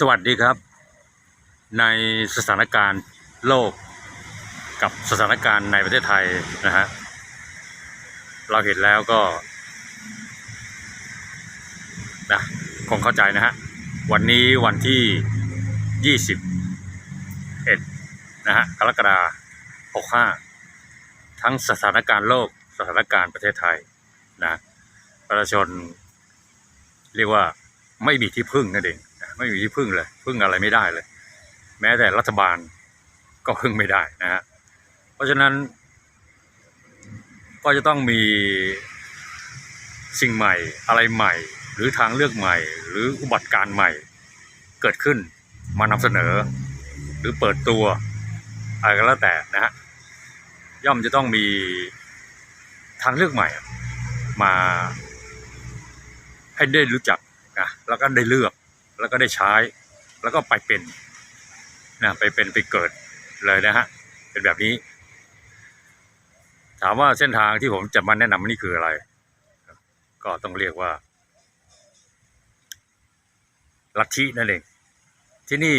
สวัสดีครับ ในสถานการณ์โลกกับสถานการณ์ในประเทศไทยนะฮะเราเห็นแล้วก็นะคงเข้าใจนะฮะวันนี้วันที่ 21 นะฮะกรกฎาคม65 ทั้งสถานการณ์โลกสถานการณ์ประเทศไทยนะประชาชนเรียกว่าไม่มีที่พึ่งนั่นเอง ไม่มีที่พึ่งเลย พึ่งอะไรไม่ได้เลย แม้แต่รัฐบาลก็พึ่งไม่ได้นะฮะเพราะฉะนั้น ก็จะต้องมีสิ่งใหม่อะไรใหม่ หรือทางเลือกใหม่ หรืออุบัติการ์ใหม่ เกิดขึ้นมานำเสนอ หรือเปิดตัวอะไรก็แล้วแต่นะฮะย่อมจะต้องมีทางเลือกใหม่มาให้ได้รู้จักนะแล้วก็ได้เลือก แล้วก็ได้ใช้ แล้วก็ไปเป็นนะไปเป็นไปเกิดเลยนะฮะเป็นแบบนี้ ถามว่าเส้นทางที่ผมจะมาแนะนำนี่คืออะไร ก็ต้องเรียกว่าลัทธินั่นเองที่นี่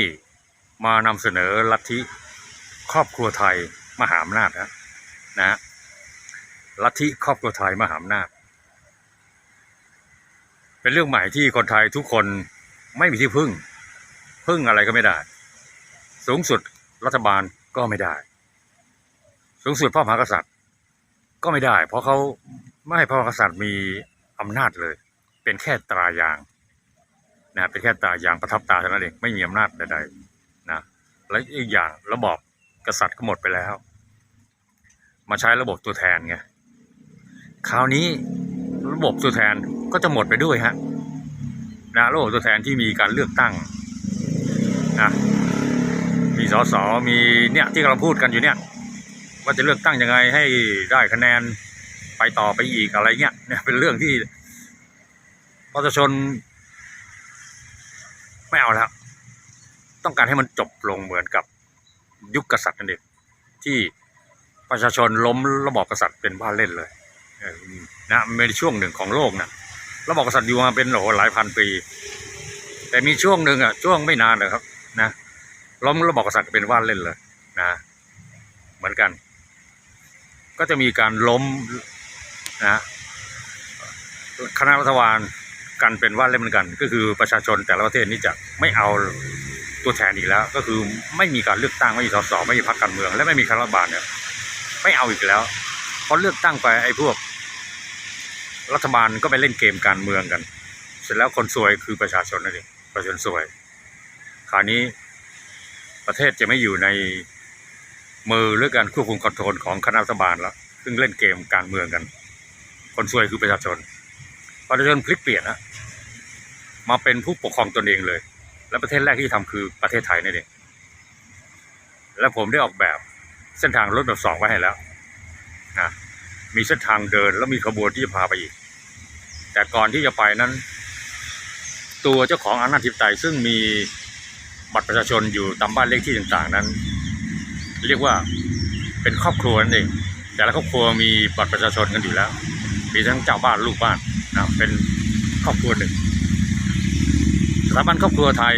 มานำเสนอลัทธิครอบครัวไทยมหาอำนาจนะนะฮะลัทธิครอบครัวไทยมหาอำนาจ เป็นเรื่องใหม่ที่คนไทยทุกคน ไม่มีที่พึ่ง พึ่งอะไรก็ไม่ได้ สูงสุดรัฐบาลก็ไม่ได้ สูงสุดพระมหากษัตริย์ ก็ไม่ได้ เพราะเขาไม่ให้พระมหากษัตริย์มีอำนาจเลย เป็นแค่ตรายางนะเป็นแค่ตรายางประทับตาเท่านั้นเองไม่มีอำนาจใดๆนะและอีกอย่างระบอบกษัตริย์ก็หมดไปแล้ว มาใช้ระบบตัวแทนไงคราวนี้ระบบตัวแทนก็จะหมดไปด้วยฮะ นะระบบตัวแทนที่มีการเลือกตั้งนะมีสสมีเนี่ยที่เราพูดกันอยู่เนี่ย ว่าจะเลือกตั้งยังไงให้ได้คะแนนไปต่อไปอีกอะไรเงี้ยเนี่ยเป็นเรื่องที่ประชาชนไม่เอาแล้วต้องการให้มันจบลงเหมือนกับยุคกษัตริย์นั่นเองที่ประชาชนล้มระบอบกษัตริย์เป็นบ้าเล่นเลยนะในช่วงหนึ่งของโลกนะ ระบอบกษัตริย์อยู่มาเป็นโอ้โหหลายพันปี แต่มีช่วงหนึ่งอะช่วงไม่นานนะครับ นะล้มระบอบกษัตริย์เป็นบ้านเล่นเลยนะเหมือนกัน ก็จะมีการล้มนะคณะรัฐบาลกันเป็นว่าเล่นเหมือนกัน ก็คือประชาชนแต่ละประเทศนี่จะไม่เอาตัวแทนอีกแล้ว ก็คือไม่มีการเลือกตั้งไม่มีสสไม่มีพรรคการเมือง และไม่มีคณะรัฐบาลเนี่ยไม่เอาอีกแล้วเพราะเลือกตั้งไปไอ้พวก รัฐบาลก็ไปเล่นเกมการเมืองกัน เสร็จแล้วคนซวยคือประชาชนนั่นเองประชาชนซวย คราวนี้ประเทศจะไม่อยู่ในมือหรือการควบคุมคอนโทรลของคณะรัฐบาลแล้ว ซึ่งเล่นเกมการเมืองกัน คนซวยคือประชาชน ประชาชนพลิกเปลี่ยนนะมาเป็นผู้ปกครองตนเองเลย และประเทศแรกที่ทำคือประเทศไทยนี่เองและผมได้ออกแบบเส้นทางรถแบบสองไว้ให้แล้วนะ มีเส้นทางเดินแล้วมีขบวนที่จะพาไปอีก แต่ก่อนที่จะไปนั้น ตัวเจ้าของอำนาจทิปไตยซึ่งมีบัตรประชาชนอยู่ตามบ้านเลขที่ต่างๆนั้น เรียกว่าเป็นครอบครัวนั่นเองแต่ละครอบครัวมีบัตรประชาชนกันอยู่แล้ว มีทั้งเจ้าบ้านลูกบ้านนะเป็นครอบครัวหนึ่งสถาบันครอบครัวไทย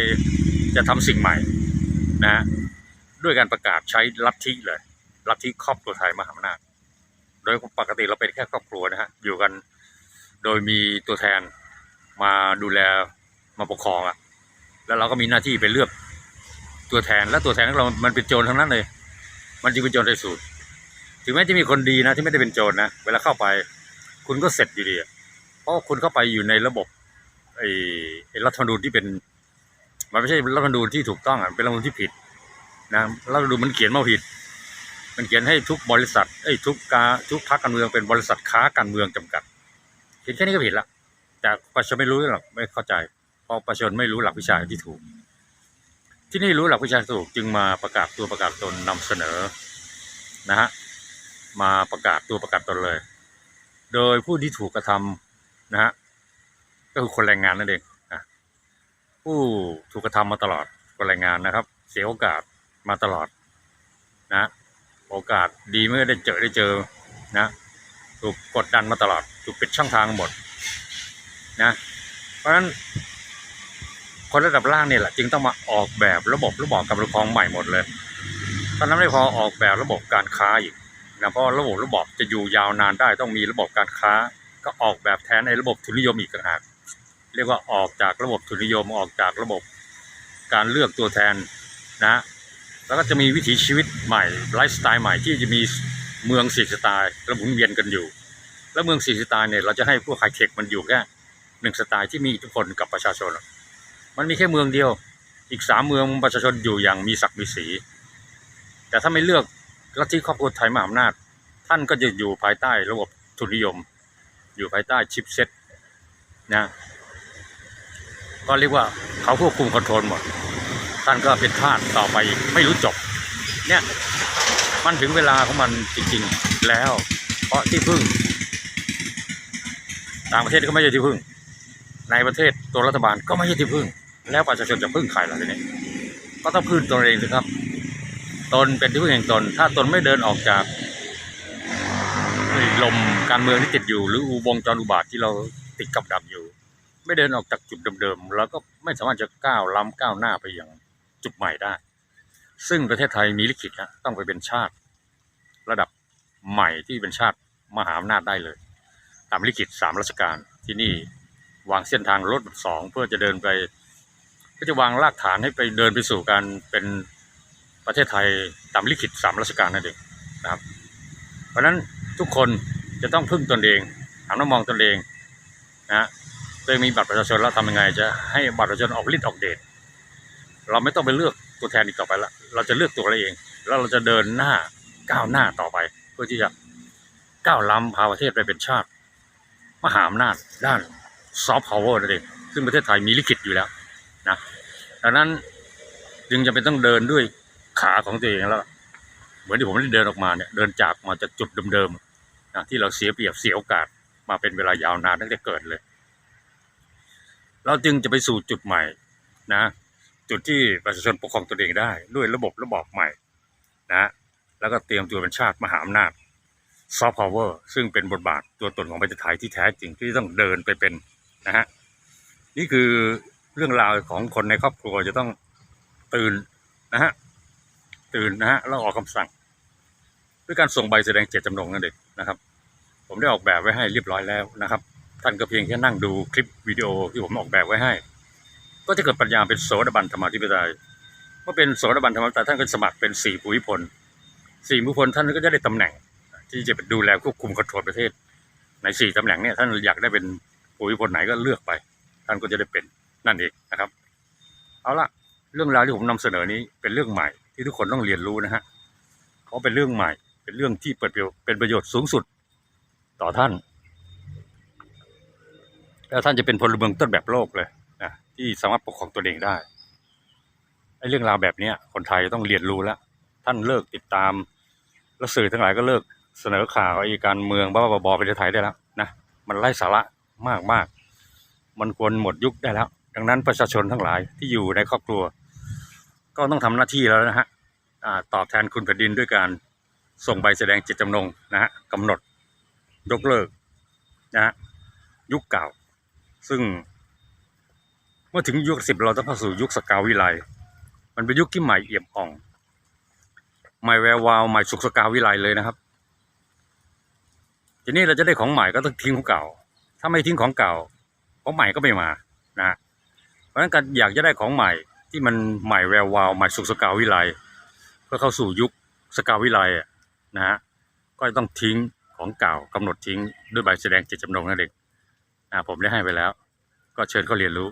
จะทำสิ่งใหม่นะด้วยการประกาศใช้ลัทธิเลยลัทธิครอบครัวไทยมหาอำนาจ ยปกติเราเป็นแค่ครอบครัวนะฮะอยู่กัน โดยมีตัวแทนมาดูแลมาปกครองอะแล้วเราก็มีหน้าที่ไปเลือกตัวแทนและตัวแทนของเรา มันเป็นโจรทั้งนั้นเลย มันจึงเป็นโจรในสูตร ถึงแม้จะมีคนดีนะ ที่ไม่ได้เป็นโจรนะเวลาเข้าไป คุณก็เสร็จอยู่ดีเพราะคุณเข้าไปอยู่ในระบบไอ้ไอ้รัฐธรรมนูญที่เป็น มันไม่ใช่รัฐธรรมนูญที่ถูกต้องอะเป็นรัฐธรรมนูญที่ผิดนะรัฐธรรมนูญมันเขียนมาผิด มันเขียนให้ทุกบริษัทไอ้ยทุกกาทุกพรรคการเมืองเป็นบริษัทค้าการเมืองจำกัดเขียนแค่นี้ก็ผิดละแต่ประชาชนไม่รู้หรอกไม่เข้าใจเพราะประชาชนไม่รู้หลักวิชาที่ถูก ที่นี่รู้หลักวิชาถูกจึงมาประกาศตัวประกาศตนนำเสนอนะฮะมาประกาศตัวประกาศตนเลย โดยผู้ที่ถูกกระทำนะฮะก็คือคนแรงงานนั่นเองนะผู้ถูกกระทำมาตลอดคนแรงงานนะครับ เสียโอกาสมาตลอดนะ โอกาสดีเมื่อได้เจอได้เจอนะถูกกดดันมาตลอดถูกปิดช่องทางหมดนะเพราะฉะนั้นคนระดับล่างเนี่ยแหละจึงต้องมาออกแบบระบบระบอบการปกครองใหม่หมดเลยตอนนั้นไม่พอออกแบบระบบการค้าอีกนะเพราะระบบระบอบจะอยู่ยาวนานได้ต้องมีระบบการค้า ก็ออกแบบแทนในระบบทุนนิยมอีกต่างหากเรียกว่าออกจากระบบทุนนิยมออกจากระบบการเลือกตัวแทนนะ แล้วก็จะมีวิถีชีวิตใหม่ไลฟ์สไตล์ใหม่ที่จะมีเมืองสี่สไตล์ระหมุนเวียนกันอยู่ แล้วเมืองสี่สไตล์เนี่ยเราจะให้พวกไฮเทคมันอยู่แค่หนึ่งสไตล์ที่มีอิทธิพลกับประชาชน มันมีแค่เมืองเดียว อีกสามเมืองประชาชนอยู่อย่างมีศักดิ์มีศรีแต่ถ้าไม่เลือกลัทธิครอบครัวไทยมหาอำนาจ ท่านก็จะอยู่ภายใต้ระบบทุนนิยม อยู่ภายใต้ชิปเซ็ตนะก็เรียกว่าเขาควบคุมคอนโทรลหมด ท่านก็เป็นทาสต่อไปไม่รู้จบ เนี่ยมันถึงเวลาของมันจริงๆแล้ว เพราะที่พึ่ง ต่างประเทศก็ไม่ใช่ที่พึ่ง ในประเทศตัวรัฐบาลก็ไม่ใช่ที่พึ่ง แล้วประชาชนจะพึ่งใครล่ะทีนี้ก็ต้องพึ่งตนเองสิครับ ตนเป็นที่พึ่งแห่งตน ถ้าตนไม่เดินออกจากลมการเมืองที่ติดอยู่ หรืออุวงจรอุบาทที่เราติดกับดักอยู่ ไม่เดินออกจากจุดเดิมๆเราก็ไม่สามารถจะก้าวล้ำก้าวหน้าไปอย่าง จุดใหม่ได้ ซึ่งประเทศไทยมีลิขิตนะต้องไปเป็นชาติ ระดับใหม่ที่เป็นชาติมหาอำนาจได้เลย ตามลิขิตสามราชการที่นี่วางเส้นทางรถสองเพื่อจะเดินไปเพื่อจะวางรากฐานให้ไปเดินไปสู่การเป็นประเทศไทยตามลิขิตสามราชการนั่นเองนะครับ เพราะฉะนั้นทุกคนจะต้องพึ่งตนเองหันมามองตนเองนะตัวเองมีบัตรประชาชนแล้วทำยังไงจะให้บัตรประชาชนออกฤทธิ์ออกเดช เราไม่ต้องไปเลือกตัวแทนอีกต่อไปละเราจะเลือกตัวเราเอง แล้วเราจะเดินหน้าก้าวหน้าต่อไป เพื่อที่จะก้าวล้ำพาประเทศไปเป็นชาติ มหาอำนาจด้านซอฟต์พาวเวอร์นั่นเองซึ่งประเทศไทยมีลิขิตอยู่แล้วนะดังนั้นจึงจะเป็นต้องเดินด้วยขาของตัวเองแล้ว เหมือนที่ผมได้เดินออกมาเนี่ยเดินจากมาจากจุดเดิมๆนะที่เราเสียเปรียบเสียโอกาสมาเป็นเวลายาวนานตั้งแต่เกิดเลย เราจึงจะไปสู่จุดใหม่นะ จุดที่ประชาชนปกครองตนเองได้ ด้วยระบบระบอบใหม่นะแล้วก็เตรียมตัวเป็นชาติมหาอำนาจซอฟต์พาวเวอร์ซึ่งเป็นบทบาทตัวตนของประเทศไทยที่แท้จริงที่ต้องเดินไปเป็นนะฮะนี่คือเรื่องราวของคนในครอบครัวจะต้องตื่นนะฮะตื่นนะฮะแล้วออกคำสั่ง ด้วยการส่งใบแสดงเจตจำนงนั่นเองนะครับ ผมได้ออกแบบไว้ให้เรียบร้อยแล้วนะครับ ท่านก็เพียงแค่นั่งดูคลิปวิดีโอที่ผมออกแบบไว้ให้ ก็จะเกิดปัญญาเป็นโสดาบันธรรมาธิปไตยเมื่อเป็นโสดาบันธรรมาธิปไตยท่านก็สมัครเป็นสี่ภูมิพลสี่ภูมิพลท่านก็จะได้ตำแหน่ง ที่จะเป็นดูแลควบคุมคอนโทรลประเทศ ในสี่ตำแหน่งเนี่ยท่านอยากได้เป็นภูมิพลไหนก็เลือกไป ท่านก็จะได้เป็นนั่นเองนะครับ เอาละเรื่องราวที่ผมนำเสนอนี้เป็นเรื่องใหม่ ที่ทุกคนต้องเรียนรู้นะฮะเพราะเป็นเรื่องใหม่ เป็นเรื่องที่เปิดเป็นประโยชน์สูงสุดต่อท่านแล้วท่านจะเป็นพลเมืองต้นแบบโลกเลย ที่สามารถปกครองตัวเองได้ไอ้เรื่องราวแบบเนี้ยคนไทยต้องเรียนรู้แล้ว ท่านเลิกติดตาม แล้วสื่อทั้งหลายก็เลิกเสนอข่าวไอ้การเมืองบ้าๆบอๆไปในไทยได้แล้วนะมันไร้สาระมากมากมันควรหมดยุคได้แล้ว ดังนั้นประชาชนทั้งหลายที่อยู่ในครอบครัว ก็ต้องทำหน้าที่แล้วนะฮะตอบแทนคุณแผ่นดินด้วยการส่งใบแสดงจิตจำนงนะฮะกำหนดยกเลิกนะฮะยุคเก่า ซึ่ง เมื่อถึงยุคสิบเราต้องเข้าสู่ยุคสกาวิไลมันเป็นยุคที่ใหม่เอี่ยมอ่อง ใหม่แวววาวใหม่สุขสกาวิไลเลยนะครับ ทีนี้เราจะได้ของใหม่ก็ต้องทิ้งของเก่า ถ้าไม่ทิ้งของเก่า ของใหม่ก็ไม่มานะเพราะฉะนั้นการอยากจะได้ของใหม่ที่มันใหม่แวววาวใหม่สุขสกาวิไลเพื่อเข้าสู่ยุคสกาวิไลนะฮะก็ต้องทิ้งของเก่ากำหนดทิ้งด้วยใบแสดงเจตจำนงนั่นเองอ่าผมได้ให้ไปแล้ว ก็เชิญเขาเรียนรู้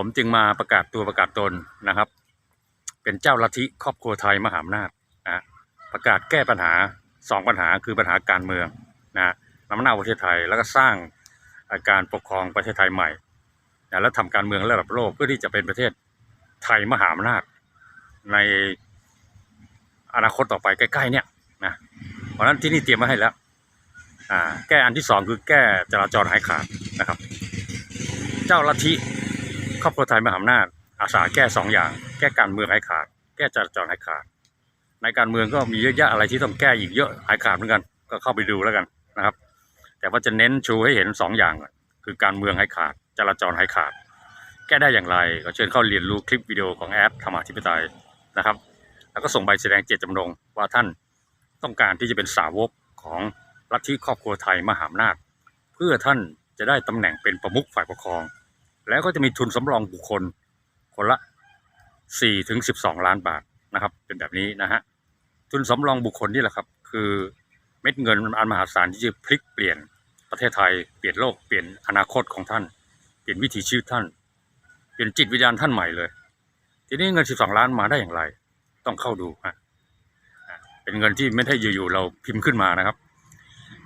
ผมจึงมาประกาศตัวประกาศตนนะครับ เป็นเจ้าลัทธิครอบครัวไทยมหาอำนาจนะประกาศแก้ปัญหาสองปัญหาคือปัญหาการเมืองนะนำหน้าประเทศไทยแล้วก็สร้างาการปกครองประเทศไทยใหม่นะแล้วทำการเมืองระดับโลกเพื่อที่จะเป็นประเทศไทยมหาอำนาจในอนาคตต่อไปใกล้ๆเนี่ยนะเพราะฉะนั้นที่นี่เตรียมมาให้แล้วอ่าแก้อันที่สองคือแก้จราจรหายขาดนะครับ เจ้าลัทธิ ครอบครัวไทยมหาอำนาจอาสาแก้สองอย่าง แก้การเมืองหายขาด แก้จราจรหายขาด ในการเมืองก็มีเยอะแยะอะไรที่ต้องแก้อีกเยอะหายขาดเหมือนกัน ก็เข้าไปดูแล้วกันนะครับ แต่ว่าจะเน้นชูให้เห็นสองอย่าง คือการเมืองหายขาด จราจรหายขาด แก้ได้อย่างไรก็เชิญเข้าเรียนรู้คลิปวิดีโอของแอปธรรมาธิปไตยนะครับ แล้วก็ส่งใบแสดงเจตจำนงว่าท่านต้องการที่จะเป็นสาวกของลัทธิครอบครัวไทยมหาอำนาจ เพื่อท่านจะได้ตำแหน่งเป็นประมุขฝ่ายปกครอง แล้วก็จะมีทุนสำรองบุคคล คนละ 4 ถึง 12 ล้านบาทนะครับ เป็นแบบนี้นะฮะ ทุนสำรองบุคคลนี่แหละครับ คือเม็ดเงินอันมหาศาลที่จะพลิกเปลี่ยนประเทศไทย เปลี่ยนโลก เปลี่ยนอนาคตของท่าน เปลี่ยนวิถีชีวิตท่าน เปลี่ยนจิตวิญญาณท่านใหม่เลย ทีนี้เงิน 12 ล้านมาได้อย่างไร ต้องเข้าดูฮะเป็นเงินที่ไม่ได้อยู่ๆเราพิมพ์ขึ้นมานะครับ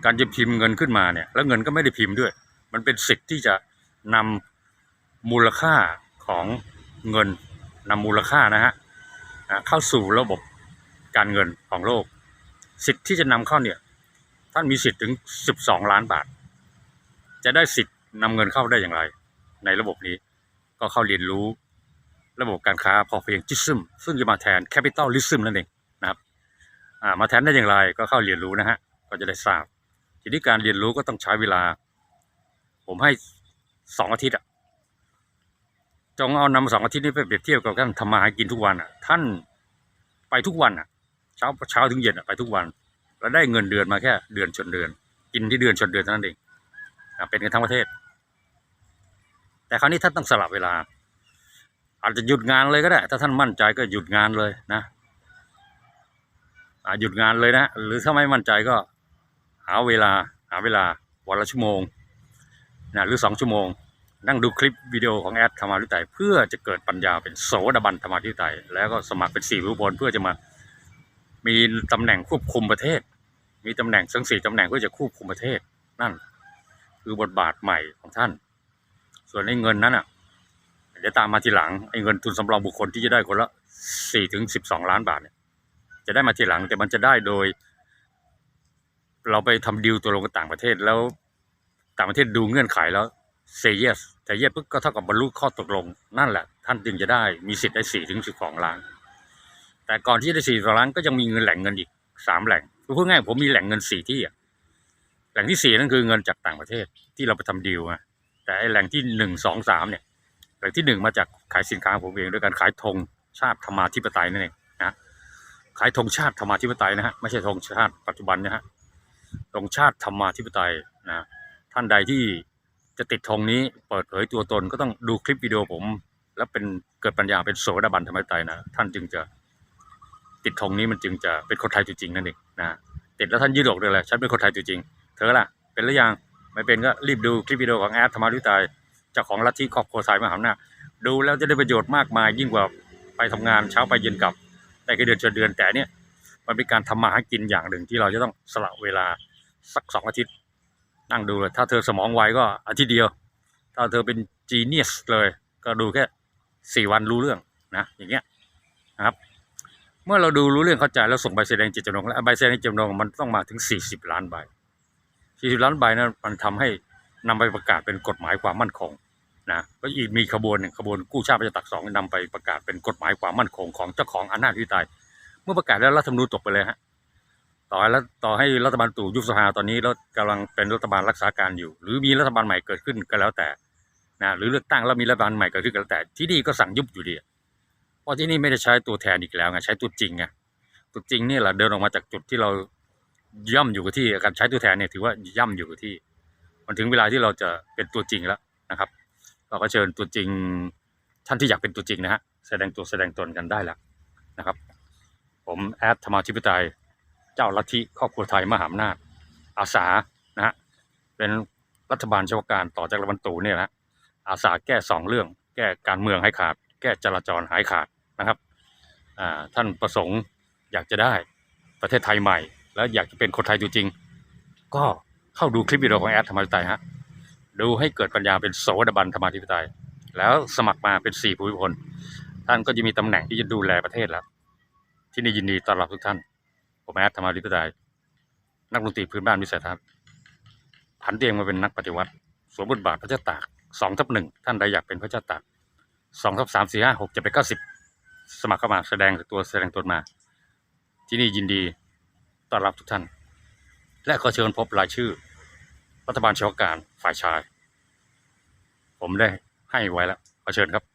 การจะพิมพ์เงินขึ้นมาเนี่ย แล้วเงินก็ไม่ได้พิมพ์ด้วย มันเป็นสิทธิ์ที่จะนำ มูลค่าของเงินนำมูลค่านะฮะเข้าสู่ระบบการเงินของโลก สิทธิ์ที่จะนำเข้าเนี่ยท่านมีสิทธิ์ถึง 12 ล้านบาท จะได้สิทธิ์นำเงินเข้าได้อย่างไร ในระบบนี้ก็เข้าเรียนรู้ระบบการค้าพอเพียงจิซึมซึ่งจะมาแทนแคปิตอลลิซึมนั่นเองนะครับมาแทนได้อย่างไรก็เข้าเรียนรู้นะฮะก็จะได้ทราบ ทีนี้การเรียนรู้ก็ต้องใช้เวลา ผมให้สองอาทิตย์อะ จงเอานำสองอาทิตย์นี้ไปเปรียบเทียบกับการทำมาหากินทุกวันอะ ท่านไปทุกวันอะ เช้าเช้าถึงเย็นอะไปทุกวัน แล้วได้เงินเดือนมาแค่ เดือนชนเดือน กินที่เดือนชนเดือนเท่านั้นเองอะเป็นกันทั้งประเทศ แต่คราวนี้ท่านต้องสลับเวลา อาจจะหยุดงานเลยก็ได้ ถ้าท่านมั่นใจก็หยุดงานเลยนะอะหยุดงานเลยนะ หรือถ้าไม่มั่นใจก็หาเวลา หาเวลาวันละชั่วโมงนะหรือสองชั่วโมง นั่งดูคลิปวิดีโอของแอดธรรมาธิไตยเพื่อจะเกิดปัญญาเป็นโสดาบันธรรมาธิไตยแล้วก็สมัครเป็นสี่ผู้บนเพื่อจะมามีตำแหน่งควบคุมประเทศ มีตำแหน่งทั้งสี่ตำแหน่งเพื่อจะควบคุมประเทศนั่น คือบทบาทใหม่ของท่าน ส่วนไอ้เงินนั้นอะเดี๋ยวตามมาทีหลังไอ้เงินทุนสำรองบุคคลที่จะได้คนละสี่ถึงสิบสองล้านบาทเนี่ยจะได้มาทีหลังแต่มันจะได้โดย เราไปทำดีลตัวลงกับต่างประเทศแล้ว ต่างประเทศดูเงื่อนไขแล้ว เซเยสแต่เยสปุ๊บก็เท่ากับบรรลุข้อตกลง นั่นแหละ ท่านจึงจะได้มีสิทธิ์ได้สี่ถึงสิบสองล้าน แต่ก่อนที่จะได้สี่สองล้านก็ยังมีเงินแหล่งเงินอีกสามแหล่งคือพูดง่ายผมมีแหล่งเงินสี่ที่อะแหล่งที่สี่นั่นคือเงินจากต่างประเทศที่เราไปทำดีลมาแต่ไอแหล่งที่หนึ่งสองสามเนี่ยแหล่งที่หนึ่งมาจากขายสินค้าผมเองด้วยการขายธงชาติธรรมาธิปไตยนั่นเองนะขายธงชาติธรรมาธิปไตยนะฮะไม่ใช่ธงชาติปัจจุบันนะฮะธงชาติธรรมาธิปไตยนะท่านใดที่ จะติดธงนี้เปิดเผยตัวตนก็ต้องดูคลิปวิดีโอผม แล้วเป็นเกิดปัญญาเป็นโสดาบันธรรมาธิปไตยนะ ท่านจึงจะติดธงนี้มันจึงจะเป็นคนไทยตัวจริงนั่นเองนะติดแล้วท่านยืดอกเลยแหละฉันเป็นคนไทยตัวจริง เธอล่ะ เป็นหรือยังไม่เป็นก็รีบดูคลิปวิดีโอของแอดธรรมาธิปไตยเจ้าของลัทธิครอบครัวไทยมหาอำนาจดูแล้วจะได้ประโยชน์มากมายยิ่งกว่าไปทำงานเช้าไปเย็นกลับได้แค่เดือนชนเดือนแต่เนี่ยมันเป็นการทำมาหากินอย่างหนึ่งที่เราจะต้องสละเวลาสักสองอาทิตย์ นั่งดูเลย ถ้าเธอสมองไวก็อาทิตย์เดียว ถ้าเธอเป็นจีเนียสเลย ก็ดูแค่สี่วันรู้เรื่องนะอย่างเงี้ยนะครับ เมื่อเราดูรู้เรื่องเข้าใจแล้วส่งใบแสดงเจตจำนงแล้วใบแสดงเจตจำนงมันต้องมาถึงสี่สิบล้านใบสี่สิบล้านใบนั้นมันทำให้นำไปประกาศเป็นกฎหมายความมั่นคงนะก็อีกมีขบวนหนึ่งขบวนกู้ชาติประชาตักสองนำไปประกาศเป็นกฎหมายความมั่นคงของเจ้าของอำนาจที่ตายเมื่อประกาศแล้วรัฐธรรมนูญตกไปเลยฮะ ต่อให้แล้วต่อให้รัฐบาลตู่ยุบสภาตอนนี้แล้วกำลังเป็นรัฐบาลรักษาการอยู่ หรือมีรัฐบาลใหม่เกิดขึ้นก็แล้วแต่นะหรือเลือกตั้งแล้วมีรัฐบาลใหม่เกิดขึ้นก็แล้วแต่ ที่นี่ก็สั่งยุบอยู่ดีเพราะที่นี่ไม่ได้ใช้ตัวแทนอีกแล้วไงใช้ตัวจริงไงตัวจริงนี่แหละเดินออกมาจากจุดที่เราย่ำอยู่กับที่การใช้ตัวแทนเนี่ยถือว่าย่ำอยู่กับที่ มันถึงเวลาที่เราจะเป็นตัวจริงแล้วนะครับ เราก็เชิญตัวจริงท่านที่อยากเป็นตัวจริงนะฮะแสดงตัวแสดงตนกันได้แล้วนะครับ ผมแอดธรรมาธิปไตย เจ้าลัทธิครอบครัวไทยมหาอำนาจ อาสานะฮะเป็นรัฐบาลเฉพาะการต่อจากรัฐบาลตู่เนี่ยนะอาสาแก้สองเรื่อง แก้การเมืองให้ขาด แก้จราจรหายขาดนะครับท่านประสงค์อยากจะได้ประเทศไทยใหม่ แล้วอยากจะเป็นคนไทยจริงก็เข้าดูคลิปวิดีโอของแอดธรรมาธิปไตยฮะดูให้เกิดปัญญาเป็นโสดาบันธรรมาธิปไตย แล้วสมัครมาเป็นสี่ภูมิพลท่านก็จะมีตำแหน่งที่จะดูแลประเทศแล้ว ที่นี่ยินดีต้อนรับทุกท่าน ผมแอดธรรมาธิปไตยนักดนตรีพื้นบ้านวิสัยทัศน์ผันตัวเองมาเป็นนักปฏิวัติสวมบทบาทพระเจ้าตากสองทับหนึ่งท่านใดอยากเป็นพระเจ้าตากสองทับสามสี่ห้าหกเจ็ดแปดเก้าสิบสมัครเข้ามาแสดงตัวแสดงตนมา ที่นี่ยินดีต้อนรับทุกท่าน และขอเชิญพบรายชื่อ รัฐบาลเฉพาะการฝ่ายชาย ผมได้ให้ไว้แล้วขอเชิญครับ